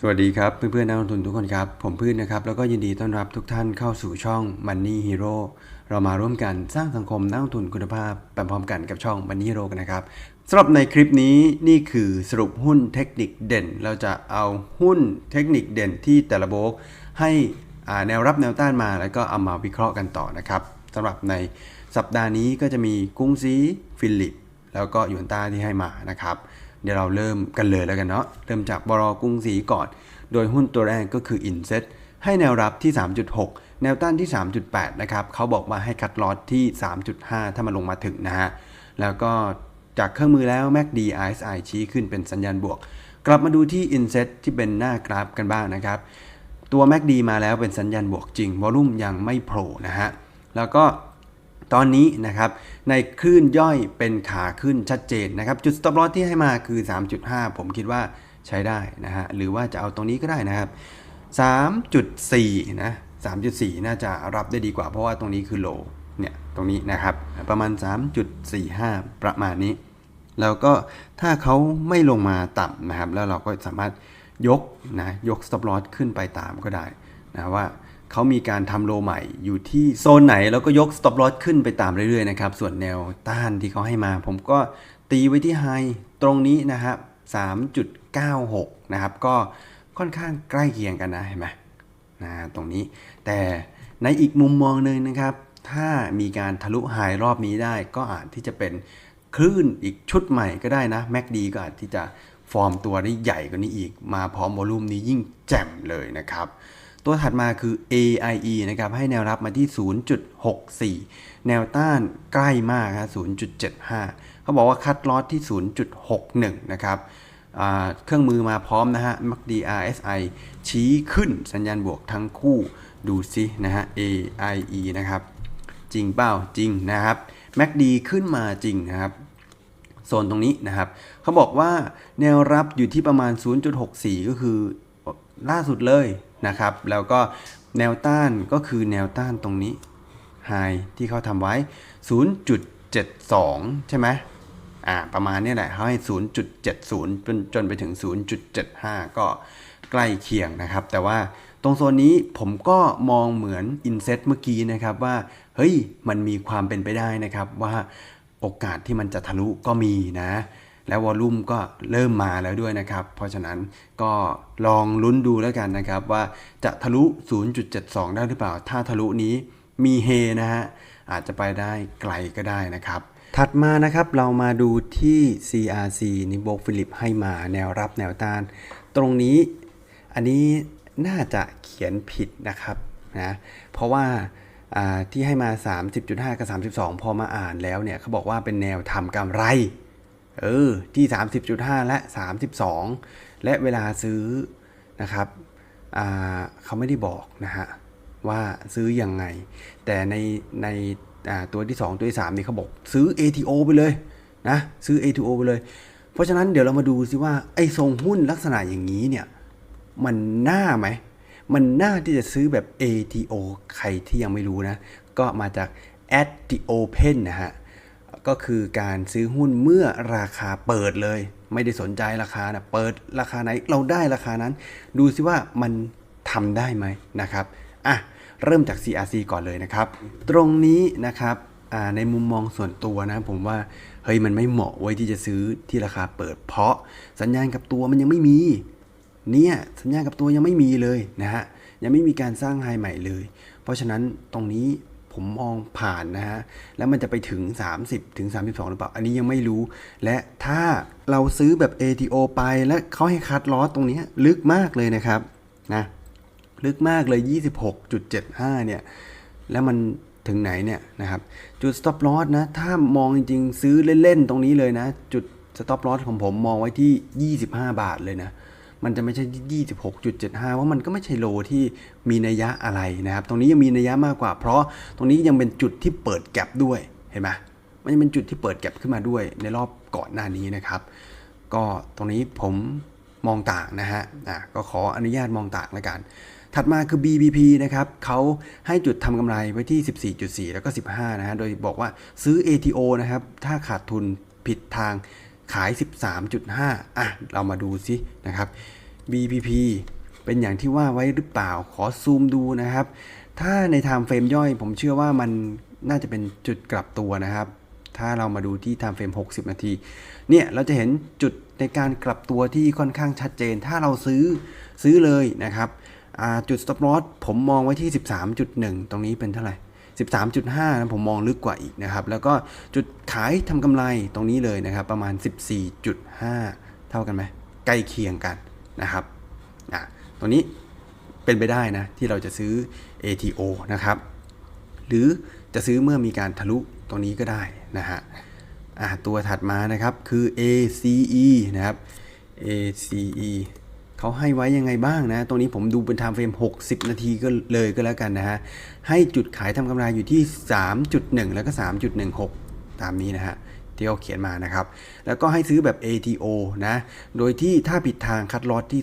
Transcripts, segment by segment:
สวัสดีครับเพื่อนๆนักลงทุนทุกคนครับ ผมพืชนะครับ แล้วก็ยินดีต้อนรับทุกท่านเข้าสู่ช่อง Money Hero เรามาร่วมกันสร้างสังคมนักลงทุนคุณภาพไปพร้อมกันกับช่อง Money Hero กันนะครับสำหรับในคลิปนี้นี่คือสรุปหุ้นเทคนิคเด่น เราจะเอาหุ้นเทคนิคเด่นที่แต่ละโบกให้อ่าแนวรับแนวต้านมา แล้วก็เอามาวิเคราะห์กันต่อนะครับสำหรับในสัปดาห์นี้ก็จะมีกรุงศรีฟิลิป แล้วก็ยูนต้าที่ให้มานะครับ เดี๋ยวเราเริ่มกันเลยแล้วกันเนาะ เริ่มจากบรกรุงศรีก่อน โดยหุ้นตัวแรกก็คือ Inset ให้แนวรับที่ 3.6 แนวต้านที่ 3.8 นะครับ เขาบอกว่าให้คัดลอตที่ 3.5 ถ้ามันลงมาถึงนะฮะ แล้วก็จากเครื่องมือแล้ว MACD RSI ชี้ขึ้นเป็นสัญญาณบวก กลับมาดูที่ Inset ที่เป็นหน้ากราฟกันบ้างนะครับ ตัว MACD มาแล้วเป็นสัญญาณบวกจริง วอลุ่มยังไม่โผล่นะฮะ แล้วก็ ตอนนี้นะครับในคลื่นย่อยเป็นขาขึ้นชัดเจนนะครับ จุด stop loss ที่ให้มาคือ 3.5 ผมคิดว่าใช้ได้นะฮะหรือว่าจะเอาตรงนี้ก็ได้นะครับ 3.4 นะ 3.4 น่าจะรับได้ดีกว่า เพราะว่าตรงนี้คือโลเนี่ยตรงนี้นะครับประมาณ 3.45 ประมาณนี้ แล้วก็ถ้าเขาไม่ลงมาต่ำนะครับ แล้วเราก็สามารถยกนะยก stop loss ขึ้นไปตามก็ได้นะว่า เขามีการทำโลใหม่อยู่ที่โซนไหนแล้วก็ยก stop loss ขึ้นไปตามเรื่อยๆนะครับ ส่วนแนวต้านที่เขาให้มา ผมก็ตีไว้ที่ไฮตรงนี้นะครับ 3.96 นะครับ ก็ค่อนข้างใกล้เคียงกันนะเห็นไหมนะตรงนี้ แต่ในอีกมุมมองหนึ่งนะครับ ถ้ามีการทะลุไฮรอบนี้ได้ ก็อาจที่จะเป็นคลื่นอีกชุดใหม่ก็ได้นะ MACD ก็อาจที่จะฟอร์มตัวได้ใหญ่กว่านี้อีก มาพร้อมวอลุ่มนี้ยิ่งแจ่มเลยนะครับ ตัวถัดมาคือ AIE นะครับให้แนวรับมาที่ 0.64 แนวต้านใกล้มากครับ0.75 เขาบอกว่าคัดลอสที่ 0.61 นะครับเครื่องมือมาพร้อมนะฮะ MACD RSI ชี้ขึ้นสัญญาณบวกทั้งคู่ดูซินะฮะ AIE นะครับ จริงเปล่าจริงนะครับ MACD ขึ้นมาจริงนะครับโซนตรงนี้นะครับ เขาบอกว่าแนวรับอยู่ที่ประมาณ 0.64 ก็คือ ล่าสุดเลยนะครับ แล้วก็แนวต้านก็คือแนวต้านตรงนี้ไฮที่เขาทำไว้ 0.72 ใช่ไหมอ่าประมาณนี้แหละเขาให้ 0.70 จนจนไปถึง 0.75 ก็ใกล้เคียงนะครับ แต่ว่าตรงโซนนี้ผมก็มองเหมือน Inset เมื่อกี้นะครับว่า เฮ้ยมันมีความเป็นไปได้นะครับว่าโอกาสที่มันจะทะลุก็มีนะ แล้วอลลุ่มก็เริ่มมาแล้วด้วยนะครับ เพราะฉะนั้นก็ลองลุ้นดูแล้วกันนะครับ ว่าจะทะลุ 0.72 ได้หรือเปล่า ถ้าทะลุนี้มีเฮนะฮะ อาจจะไปได้ไกลก็ได้นะครับ ถัดมานะครับเรามาดูที่ CRC นิโบฟิลิปให้มาแนวรับแนวต้าน ตรงนี้อันนี้น่าจะเขียนผิดนะครับนะเพราะว่าอ่าที่ให้มา 30.5 กับ 32 พอมาอ่านแล้วเนี่ยเขาบอกว่าเป็นแนวทำกำไร เออที่ 30.5 และ 32 และเวลาซื้อนะครับเขาไม่ได้บอกนะฮะว่าซื้อยังไง แต่ในในตัวที่ 2 ตัวที่3นี่เขาบอกซื้อ ATO ไปเลยนะซื้อ ATO ไปเลย เพราะฉะนั้นเดี๋ยวเรามาดูซิว่าไอ้ทรงหุ้นลักษณะอย่างนี้เนี่ยมันน่าไหม มันน่าที่จะซื้อแบบ ATO ใครที่ยังไม่รู้นะ ก็มาจาก at the open นะฮะ ก็คือการซื้อหุ้นเมื่อราคาเปิดเลย ไม่ได้สนใจราคานะเปิดราคาไหนเราได้ราคานั้น ดูซิว่ามันทำได้ไหมนะครับอะเริ่มจาก CRC ก่อนเลยนะครับ ตรงนี้นะครับในมุมมองส่วนตัวนะผมว่าเฮ้ยมันไม่เหมาะไว้ที่จะซื้อที่ราคาเปิด เพราะสัญญาณกับตัวมันยังไม่มีเนี่ยสัญญาณกับตัวยังไม่มีเลยนะฮะยังไม่มีการสร้างไฮใหม่เลย เพราะฉะนั้นตรงนี้ ผมมองผ่านนะฮะ แล้วมันจะไปถึง 30 ถึง 32 หรือเปล่า อันนี้ยังไม่รู้ และถ้าเราซื้อแบบ ATO ไปและเขาให้คัดลอสตรงนี้ลึกมากเลยนะครับนะลึกมากเลย 26.75 เนี่ย แล้วมันถึงไหนเนี่ยนะครับ จุด stop loss นะ ถ้ามองจริงๆ ซื้อเล่น ๆ ตรงนี้เลยนะ จุด stop loss ของผมมองไว้ที่ 25 บาทเลยนะ มันจะไม่ใช่ 26.75เพราะมันก็ไม่ใช่โลที่มีนัยยะอะไรนะครับ ตรงนี้ยังมีนัยยะมากกว่า เพราะตรงนี้ยังเป็นจุดที่เปิดแก็บด้วยเห็นไหมมันยังเป็นจุดที่เปิดแก็บขึ้นมาด้วยในรอบก่อนหน้านี้นะครับ ก็ตรงนี้ผมมองต่างนะฮะอะก็ขออนุญาตมองต่างแล้วกันถัดมาคือ BBP นะครับเขาให้จุดทำกำไรไว้ที่ 14.4 แล้วก็ 15 นะฮะ โดยบอกว่าซื้อ ATO นะครับ ถ้าขาดทุนผิดทาง ขาย 13.5 อะ เรามาดูซินะครับ VPP เป็นอย่างที่ว่าไว้หรือเปล่า ขอซูมดูนะครับ ถ้าใน time frame ย่อย ผมเชื่อว่ามันน่าจะเป็นจุดกลับตัวนะครับ ถ้าเรามาดูที่ time frame 60 นาที เนี่ย เราจะเห็นจุดในการกลับตัวที่ค่อนข้างชัดเจน ถ้าเราซื้อซื้อเลยนะครับ จุด stop loss ผมมองไว้ที่ 13.1 ตรงนี้เป็นเท่าไหร่ 13.5นะผมมองลึกกว่าอีกนะครับ แล้วก็จุดขายทำกำไรตรงนี้เลยนะครับ ประมาณ 14.5 เท่ากันไหมใกล้เคียงกันนะครับอะตรงนี้เป็นไปได้นะ ที่เราจะซื้อ ATO นะครับ หรือจะซื้อเมื่อมีการทะลุตรงนี้ก็ได้นะฮะอะตัวถัดมานะครับคือ ACE นะครับ ACE เขาให้ไว้ยังไงบ้างนะ ตรงนี้ผมดูเป็น time frame 60 นาทีก็เลยก็แล้วกันนะฮะ ให้จุดขายทำกำไรอยู่ที่ 3.1 แล้วก็ 3.16 ตามนี้นะฮะที่เขาเขียนมานะครับ แล้วก็ให้ซื้อแบบ ATO นะ โดยที่ถ้าผิดทางคัดลอตที่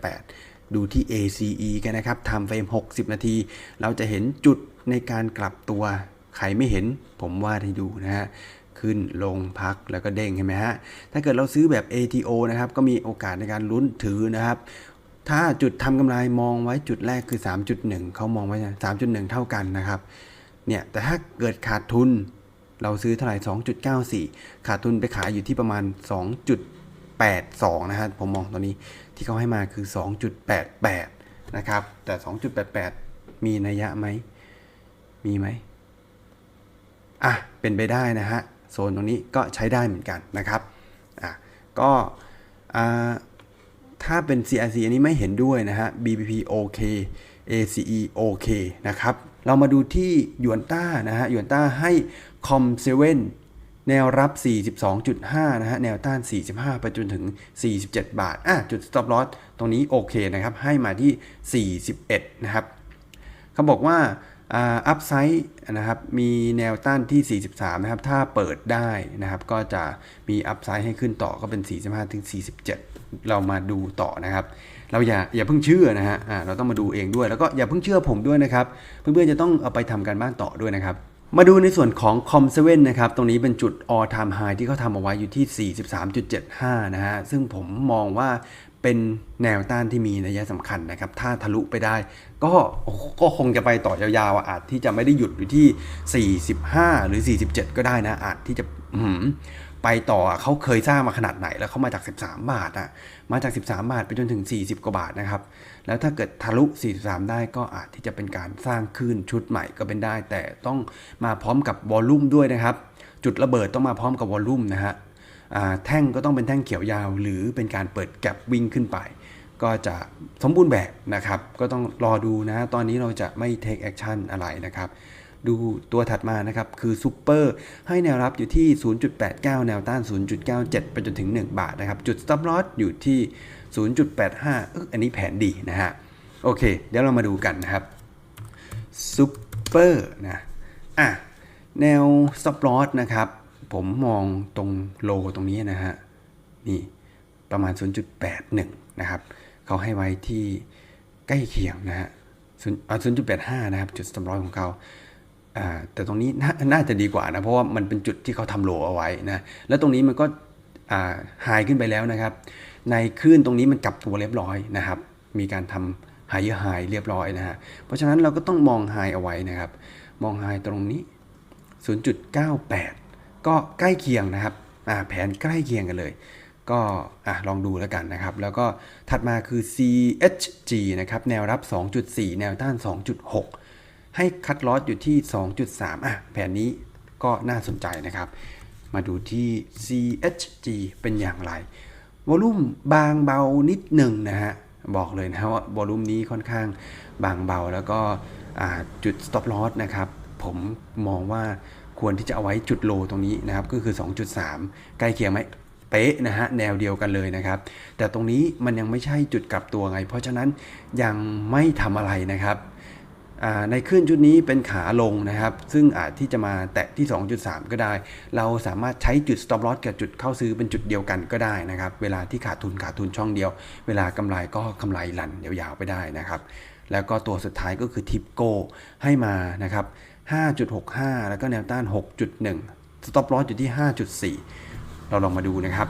2.88 ดูที่ ACE กันนะครับ time frame 60 นาที เราจะเห็นจุดในการกลับตัว ใครไม่เห็นผมวาดให้ดูนะฮะ ขึ้นลงพักแล้วก็เด้งเห็นไหมฮะ ถ้าเกิดเราซื้อแบบ ATO นะครับ ก็มีโอกาสในการลุ้นถือนะครับ ถ้าจุดทำกำไรมองไว้จุดแรกคือ 3.1 เขามองไว้นะ3.1 เท่ากันนะครับ เนี่ย แต่ถ้าเกิดขาดทุน เราซื้อเท่าไหร่ 2.94 ขาดทุนไปขายอยู่ที่ประมาณ 2.82 นะฮะ ผมมองตัวนี้ที่เขาให้มาคือ 2.88 นะครับ แต่ 2.88 มีนัยยะไหม มีไหมอะ เป็นไปได้นะฮะ โซนตรงนี้ก็ใช้ได้เหมือนกันนะครับอะก็อ่าถ้าเป็น CRC อันนี้ไม่เห็นด้วยนะฮะ BBP โอเค ACE โอเคนะครับ เรามาดูที่หยวนต้านะฮะหยวนต้าให้ Com 7แนวรับ 42.5 นะฮะ แนวต้าน 45 ไปจนถึง 47 บาท อะ จุด stop loss ตรงนี้โอเคนะครับ ให้มาที่ 41 นะครับ เขาบอกว่า อัพไซด์นะครับมีแนวต้านที่ 43 นะครับ ถ้าเปิดได้นะครับ ก็จะมีอัพไซด์ให้ขึ้นต่อก็เป็น 45ถึง47 เรามาดูต่อนะครับ เราอย่าอย่าเพิ่งเชื่อนะฮะอ่าเราต้องมาดูเองด้วย แล้วก็อย่าเพิ่งเชื่อผมด้วยนะครับ เพื่อนๆจะต้องเอาไปทำการบ้านต่อด้วยนะครับมาดูในส่วนของ Com 7นะครับ ตรงนี้เป็นจุด all time high ที่เขาทำเอาไว้อยู่ที่ 43.75 นะฮะ ซึ่งผมมองว่า เป็นแนวต้านที่มีนัยสำคัญนะครับ ถ้าทะลุไปได้ ก็ก็คงจะไปต่อยาวๆอาจที่จะไม่ได้หยุดอยู่ที่ 45 หรือ 47 ก็ได้นะ อาจที่จะไปต่อเขาเคยสร้างมาขนาดไหนแล้วเขามาจาก 13 บาทอะมาจาก 13 บาทไปจนถึง 40 กว่าบาทนะครับ แล้วถ้าเกิดทะลุ 43 ได้ก็อาจที่จะเป็นการสร้างคลื่นชุดใหม่ก็เป็นได้ แต่ต้องมาพร้อมกับวอลลุ่มด้วยนะครับ จุดระเบิดต้องมาพร้อมกับวอลลุ่มนะฮะ แท่งก็ต้องเป็นแท่งเขียวยาว หรือเป็นการเปิดแก็บวิ่งขึ้นไป ก็จะสมบูรณ์แบบนะครับ ก็ต้องรอดูนะ ตอนนี้เราจะไม่ take action อะไรนะครับ ดูตัวถัดมานะครับ คือซูเปอร์ให้แนวรับอยู่ที่ 0.89 แนวต้าน 0.97 ไปจนถึง 1 บาทนะครับ จุด stop loss อยู่ที่ 0.85เอออันนี้แผนดีนะฮะ โอเค เดี๋ยวเรามาดูกันนะครับซูเปอร์นะ อะ แนว stop loss นะครับ ผมมองตรงโลตรงนี้นะฮะ นี่ประมาณ 0.81 นะครับ เขาให้ไว้ที่ใกล้เคียงนะฮะ0.85 นะครับ จุด stop loss ของเขาแต่ตรงนี้นน่าจะดีกว่านะ เพราะว่ามันเป็นจุดที่เขาทำโลเอาไว้นะ แล้วตรงนี้มันก็หายขึ้นไปแล้วนะครับ ในคลื่นตรงนี้มันกลับตัวเรียบร้อยนะครับ มีการทำ higher high เรียบร้อยนะฮะ เพราะฉะนั้นเราก็ต้องมอง high เอาไว้นะครับ มอง high ตรงนี้ 0.98 ก็ใกล้เคียงนะครับแผนใกล้เคียงกันเลย ก็อลองดูแล้วกันนะครับ แล้วก็ถัดมาคือ CHG นะครับแนวรับ 2.4 แนวต้าน 2.6 ให้คัดลอสอยู่ที่ 2.3อะแผนนี้ก็น่าสนใจนะครับ มาดูที่ CHG เป็นอย่างไรวอลุ่มบางเบานิดหนึ่งนะฮะบอกเลยนะว่าวอลุ่มนี้ค่อนข้างบางเบาแล้วก็จุด stop loss นะครับ ผมมองว่า ควรที่จะเอาไว้จุดโลตรงนี้นะครับก็คือ 2.3 ใกล้เคียงไหมเป๊ะนะฮะแนวเดียวกันเลยนะครับ แต่ตรงนี้มันยังไม่ใช่จุดกลับตัวไง เพราะฉะนั้นยังไม่ทำอะไรนะครับในขึ้นชุดนี้เป็นขาลงนะครับ ซึ่งอาจที่จะมาแตะที่ 2.3 ก็ได้ เราสามารถใช้จุด stop loss กับจุดเข้าซื้อเป็นจุดเดียวกันก็ได้นะครับ เวลาที่ขาดทุนขาดทุนช่องเดียว เวลากำไรก็กำไรหลันยาวๆไปได้นะครับ แล้วก็ตัวสุดท้ายก็คือทิปโก้ให้มานะครับ 5.65 แล้วก็แนวต้าน 6.1 stop loss อยู่ที่ 5.4 เราลองมาดูนะครับ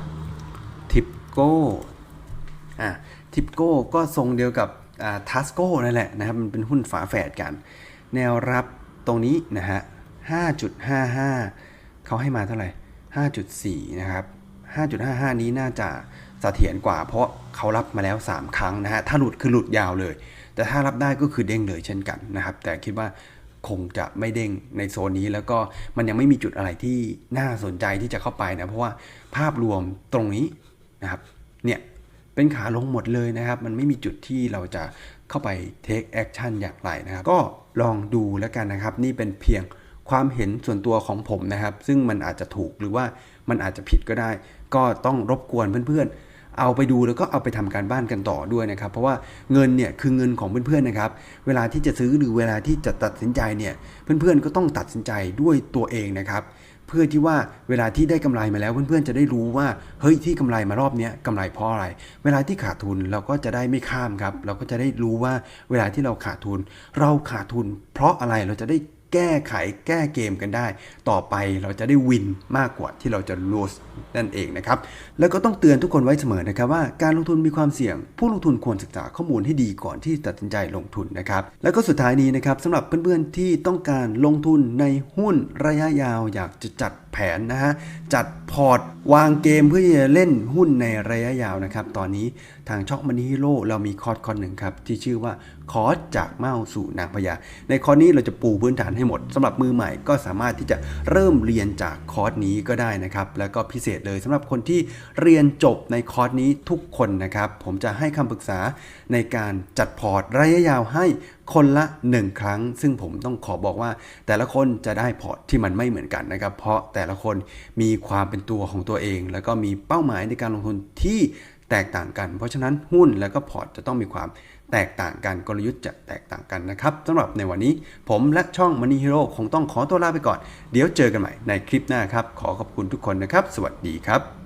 ทิปโก้อะทิปโก้ก็ทรงเดียวกับทัสโก้นั่นแหละนะครับ มันเป็นหุ้นฝาแฝดกัน แนวรับตรงนี้นะฮะ 5.55 เขาให้มาเท่าไหร่ 5.4 นะครับ 5.55 นี้น่าจะเสถียรกว่า เพราะเขารับมาแล้ว 3 ครั้งนะฮะ ถ้าหลุดคือหลุดยาวเลย แต่ถ้ารับได้ก็คือเด้งเลยเช่นกันนะครับ แต่คิดว่า คงจะไม่เด้งในโซนนี้ แล้วก็มันยังไม่มีจุดอะไรที่น่าสนใจที่จะเข้าไปนะ เพราะว่าภาพรวมตรงนี้นะครับเนี่ยเป็นขาลงหมดเลยนะครับ มันไม่มีจุดที่เราจะเข้าไป take action อย่างไรนะครับ ก็ลองดูแล้วกันนะครับ นี่เป็นเพียงความเห็นส่วนตัวของผมนะครับ ซึ่งมันอาจจะถูกหรือว่ามันอาจจะผิดก็ได้ ก็ต้องรบกวนเพื่อนๆ เอาไปดูแล้วก็เอาไปทำการบ้านกันต่อด้วยนะครับ เพราะว่าเงินเนี่ยคือเงินของเพื่อนๆนะครับ เวลาที่จะซื้อหรือเวลาที่จะตัดสินใจเนี่ยเพื่อนๆก็ต้องตัดสินใจด้วยตัวเองนะครับเพื่อที่ว่าเวลาที่ได้กำไรมาแล้วเพื่อนๆจะได้รู้ว่าเฮ้ยที่กำไรมารอบเนี้ยกำไรเพราะอะไร เวลาที่ขาดทุนเราก็จะได้ไม่ข้ามครับ เราก็จะได้รู้ว่าเวลาที่เราขาดทุน เราขาดทุน เพราะอะไรเราจะได้ แก้ไขแก้เกมกันได้ ต่อไปเราจะได้วินมากกว่าที่เราจะ lose นั่นเองนะครับ แล้วก็ต้องเตือนทุกคนไว้เสมอนะครับว่าการลงทุนมีความเสี่ยง ผู้ลงทุนควรศึกษาข้อมูลให้ดีก่อนที่ตัดสินใจลงทุนนะครับ แล้วก็สุดท้ายนี้นะครับสำหรับเพื่อนๆที่ต้องการลงทุนในหุ้นระยะยาว อยากจะจัด แผนนะฮะจัดพอร์ตวางเกมเพื่อจะเล่นหุ้นในระยะยาวนะครับ ตอนนี้ทางช่องมันนี่ฮีโร่เรามีคอร์สคอร์สหนึ่งครับที่ชื่อว่าคอร์สจากเมาสู่นางพญาในคอร์สนี้เราจะปูพื้นฐานให้หมดสำหรับมือใหม่ก็สามารถที่จะเริ่มเรียนจากคอร์สนี้ก็ได้นะครับ แล้วก็พิเศษเลยสำหรับคนที่เรียนจบในคอร์สนี้ทุกคนนะครับ ผมจะให้คำปรึกษาในการจัดพอร์ตระยะยาวให้คนละ 1 ครั้ง ซึ่งผมต้องขอบอกว่า แต่ละคนจะได้พอร์ตที่มันไม่เหมือนกันนะครับ เพราะแต่ละคนมีความเป็นตัวของตัวเอง แล้วก็มีเป้าหมายในการลงทุนที่แตกต่างกัน เพราะฉะนั้นหุ้นแล้วก็พอร์ตจะต้องมีความแตกต่างกันกลยุทธ์จะแตกต่างกันนะครับสำหรับในวันนี้ผมและช่อง Money Hero คงต้องขอตัวลาไปก่อน เดี๋ยวเจอกันใหม่ในคลิปหน้าครับ ขอขอบคุณทุกคนนะครับ สวัสดีครับ